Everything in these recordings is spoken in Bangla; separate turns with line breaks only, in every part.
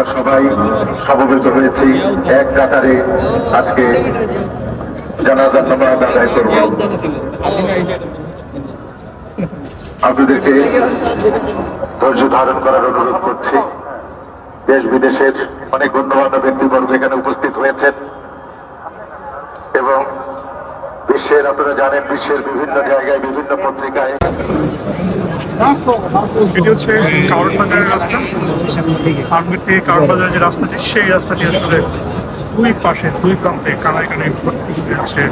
আমরা সবাই সমবেত হয়েছি এক কাতারে। আজকে জানাজার নামাজ আদায় করব। আপনাদেরকে ধৈর্য ধারণ করার অনুরোধ করছি। দেশ বিদেশের অনেক গণ্যমান্য ব্যক্তিবর্গ এখানে উপস্থিত হয়েছেন। এবং বিশ্বের আপনারা জানেন, বিশ্বের বিভিন্ন জায়গায়, বিভিন্ন পত্রিকায়।
রাস্তা ফার্মের থেকে কারণ যে রাস্তাটি, সেই রাস্তাটি আসলে দুই পাশে, দুই প্রান্তে কানায় কানায় ভর্তি হয়েছে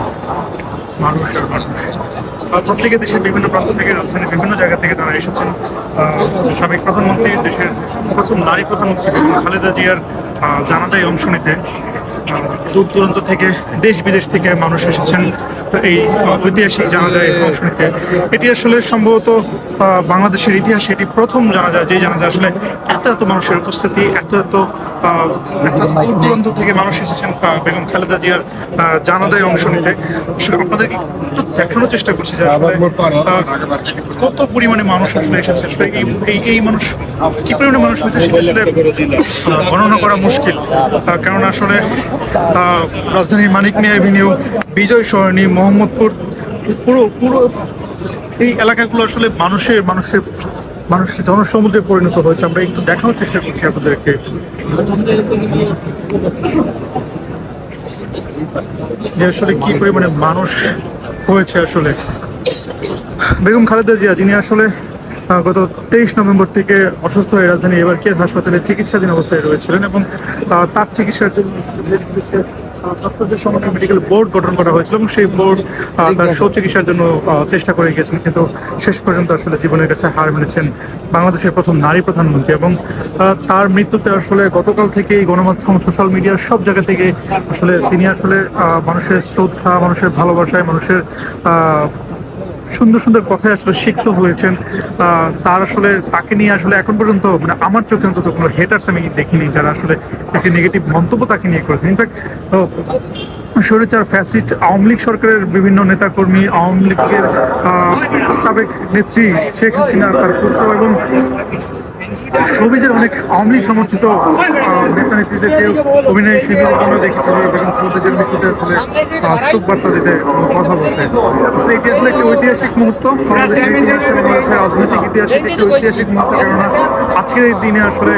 মানুষ। আর মানুষ প্রত্যেকে দেশের বিভিন্ন প্রান্ত থেকে, রাজধানীর বিভিন্ন জায়গা থেকে তারা এসেছেন। সাবেক প্রধানমন্ত্রী, দেশের প্রথম নারী প্রধানমন্ত্রী খালেদা জিয়ার জানাজায় অংশ নিতে। দূর দূরান্ত থেকে দেশ বিদেশ থেকে মানুষ এসেছেন। এই ঐতিহাসিক জানাজায় অংশ নিতে এটি আসলে সম্ভবত বাংলাদেশের ইতিহাসে এটি প্রথম জানাজা যে জানাজা আসলে এত এত মানুষের উপস্থিতি এত এত দূর দূরান্ত থেকে মানুষ এসেছেন বেগম খালেদা জিয়ার জানাজায় অংশ নিতে। আসলে আপনাদের একটু দেখানোর চেষ্টা করছি যে আসলে কত পরিমাণে মানুষ আসলে এসেছে আসলে এই এই- মানুষ কি পরিমাণে মানুষ হয়েছে সেটা আসলে গণনা করা মুশকিল। কেননা আসলে রাজধানীর মানিক মিয়া এভিনিউ, বিজয় সরণি, মোহাম্মদপুর, পুরো পুরো এই এলাকাগুলো আসলে মানুষের মানুষের মানুষের জনসমুদ্রে পরিণত হয়েছে। আমরা একটু দেখানোর চেষ্টা করছি আপনাদেরকে। যে আসলে কি পরিমাণে মানুষ হয়েছে আসলে। বেগম খালেদা জিয়া, যিনি আসলে গত তেইশ নভেম্বর থেকে অসুস্থ হয়ে রাজধানী এবার কেয়ার হাসপাতালে চিকিৎসাধীন অবস্থায় রয়েছিলেন এবং তার চিকিৎসার জন্য ডক্টরদের সমন্বয়ে মেডিকেল বোর্ড গঠন করা হয়েছিল এবং সেই বোর্ড তার সুচিকিৎসার জন্য চেষ্টা করে গেছেন কিন্তু শেষ পর্যন্ত আসলে জীবনের কাছে হার মেনেছেন বাংলাদেশের প্রথম নারী প্রধানমন্ত্রী এবং তার মৃত্যুতে আসলে গতকাল থেকে গণমাধ্যম সোশ্যাল মিডিয়ার সব জায়গা থেকে আসলে তিনি আসলে মানুষের শ্রদ্ধা, মানুষের ভালোবাসায় মানুষের সুন্দর সুন্দর কথায় আসলে সিক্ত হয়েছেন। তার আসলে তাকে নিয়ে আসলে এখন পর্যন্ত মানে আমার চোখে অন্তত কোনো হেটার্স আমি দেখিনি যারা আসলে একটি নেগেটিভ মন্তব্য তাকে নিয়ে করেছেন। ইনফ্যাক্ট স্বৈরাচার ফ্যাসিট আওয়ামী লীগ সরকারের বিভিন্ন নেতাকর্মী, আওয়ামী লীগের সাবেক নেত্রী শেখ হাসিনা, তার পুত্র এবং সবিজের অনেক আওয়ামী লীগ সমর্থিত নেতা নেত্রীদেরকে অভিনয় শিবির আমরা দেখেছি যে বেগম খালেদাজের মৃত্যুতে আসলে শোক বার্তা দিতে কথা বলতে। আসলে এটি আসলে একটি ঐতিহাসিক মুহূর্ত, বাংলাদেশের ইতিহাসে বাংলাদেশের রাজনৈতিক ইতিহাসে একটি ঐতিহাসিক মুহূর্ত, কেননা আজকের এই দিনে আসলে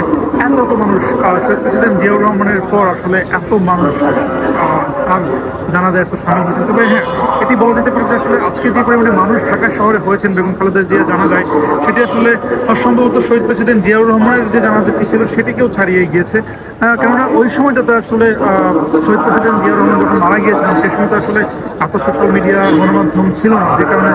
এত মানুষ শহীদ প্রেসিডেন্ট জিয়াউর রহমানের পর আসলে এত মানুষ তার জানা যায় সামিল হয়েছেন। তবে হ্যাঁ এটি বলা যেতে পারে যে আসলে আজকে যে পরিমাণে মানুষ ঢাকা শহরে হয়েছেন, বেগম খালেদা জিয়া জানা যায়, সেটি আসলে সম্ভবত শহীদ প্রেসিডেন্ট জিয়াউর রহমানের যে জানাজাটি ছিল সেটিকেও ছাড়িয়ে গিয়েছে। কেননা ওই সময়টাতে আসলে শহীদ প্রেসিডেন্ট জিয়াউর রহমান যখন মারা গিয়েছিলেন সেই সময় তো আসলে এত সোশ্যাল মিডিয়া গণমাধ্যম ছিল না, যে কারণে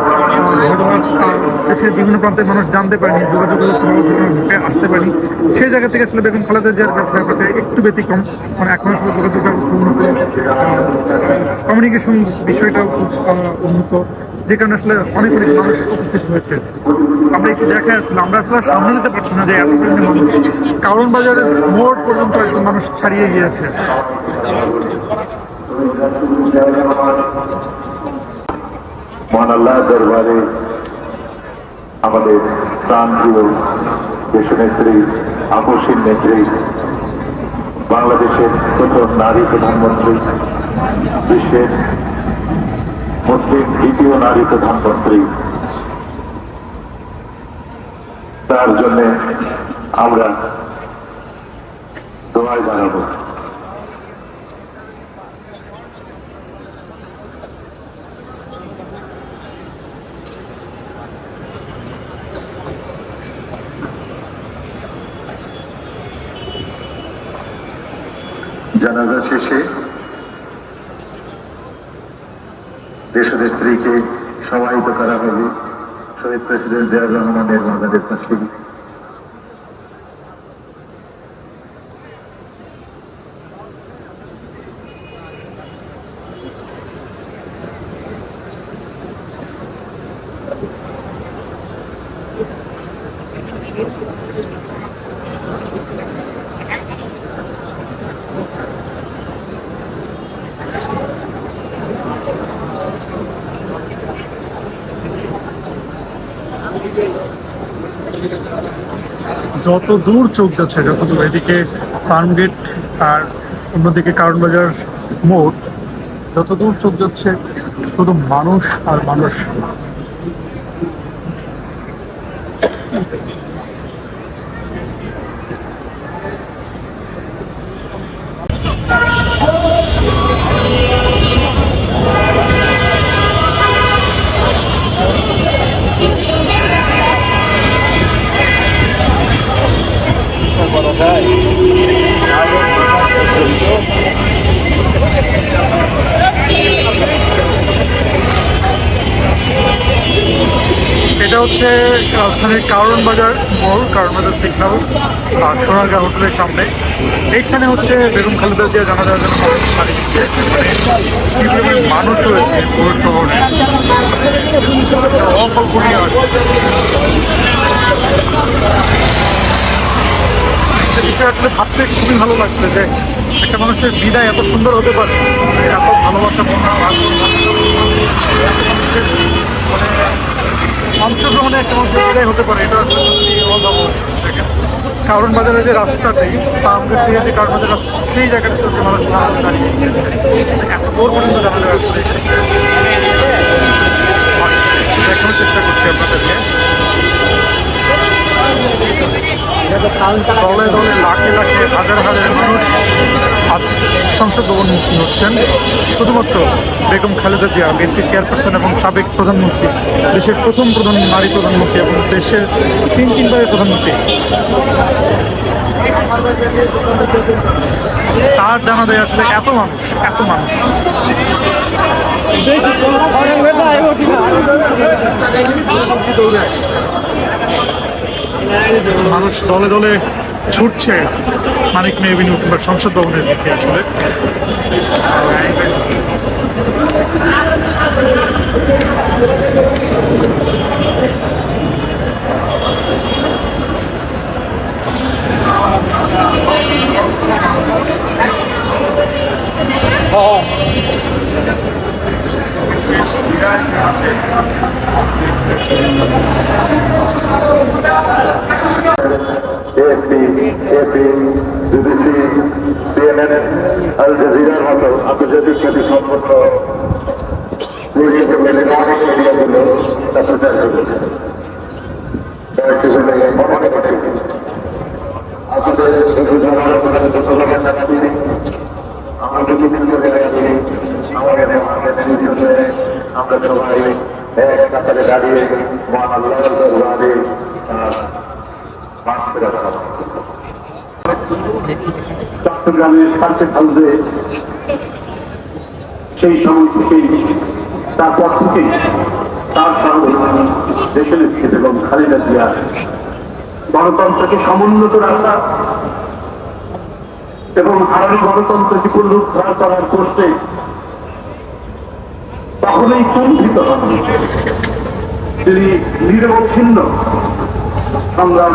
দেশের বিভিন্ন প্রান্তের মানুষ জানতে পারেনি, যোগাযোগ ব্যবস্থা ভালো আসতে পারেনি। সেই জায়গা থেকে আসলে বেগম খালেদা জিয়ার ব্যাপ- ব্যাপারটা একটু ব্যতিক্রম। মানে এখন আসলে যোগাযোগ ব্যবস্থা উন্নত কমিউনিকেশন বিষয়টাও খুব উন্নত। যে কারণে আসলে অনেক অনেক মানুষ উপস্থিত হয়েছে। আমরা একটু দেখায় আসলে, আমরা আসলে সামনে যেতে পারছি না যে এত পরিমাণে মানুষ। কারণ বাজারের মোড় পর্যন্ত একদম মানুষ ছাড়িয়ে গিয়েছে।
মহান দরবারে আমাদের প্রাণ প্রিয় দেশনেত্রী আপসীন নেত্রী, বাংলাদেশের প্রথম নারী প্রধানমন্ত্রী বিশ্বের মুসলিম দ্বিতীয় নারী প্রধানমন্ত্রী। তার জন্য আমরা দোয়াই জানাব। জানাজা শেষে দেশনেত্রীকে সমাহিত করা হবে শহীদ প্রেসিডেন্ট জিয়াউর রহমানের মাজারের পাশে
যত দূর চোখ যাচ্ছে, যত দূর এদিকে ফার্ম গেট আর অন্যদিকে কারণ বাজার মোড় যতদূর চোখ যাচ্ছে, শুধু মানুষ আর মানুষ হচ্ছে রাজধানীর কারণ বাজার মোড় কারণ বাজার সিগন্যাল আর সোনারগাঁ হোটেলের সামনে। এইখানে হচ্ছে বেগম খালেদা জিয়া জানা যাওয়ার জন্য মানে মানুষ রয়েছে পুরো শহরে আসলে ভাবতে খুবই ভালো লাগছে যে একটা মানুষের বিদায় এত সুন্দর হতে পারে। এত ভালোবাসা মানে বিদায় হতে পারে, এটা আসলে কারণ বাজারের যে রাস্তাটি পামগেট থেকে যে কারণ বাজার রাস্তা, সেই জায়গাটা চলছে মানুষ না দাঁড়িয়ে গিয়েছে এত পর্যন্ত দেখানোর চেষ্টা করছি আপনাদেরকে। দলে দলে লাখে লাখে হাজার হাজার মানুষ আজ সংসদ ভবন মুক্তি হচ্ছেন। শুধুমাত্র বেগম খালেদা জিয়া বিএনপি চেয়ারপারসন এবং সাবেক প্রধানমন্ত্রী দেশের প্রথম প্রধান নারী প্রধানমন্ত্রী এবং দেশের তিন তিনবারের প্রধানমন্ত্রী। তার জানা যায় আসলে এত মানুষ এত মানুষ। মানুষ দলে দলে ছুটছে মানিক মেভিনিউ কিংবা সংসদ ভবনের দিকে আসলে।
এএফপি এপি বিবিসি সিএনএন আল জাজিরার মতো আন্তর্জাতিক খ্যাতি সম্পন্ন মিডিয়া মেলে অনেক মিডিয়াগুলো তা প্রচার করেছে তার সেজন্য অনেক অনেক আপনাদের শুধু জানানোর জন্য ধন্যবাদ জানাচ্ছি আমাকে বিভিন্ন জায়গায় আমাদের আমাদের নির্বিঘ্নে আমরা সবাই এক কাতারে দাঁড়িয়ে মহান আল্লাহর দরবারে আহ, চট্টগ্রামের সার্কিট হাউসে সেই সময় থেকেই তারপর থেকেই তার সঙ্গে দেশের এবং খালেদা জিয়া গণতন্ত্রকে সমুন্নত রাখা এবং হারানো গণতন্ত্রকে পুনরুদ্ধার করার প্রশ্নে কখনোই কুণ্ঠিত হন তিনি নিরবচ্ছিন্ন সংগ্রাম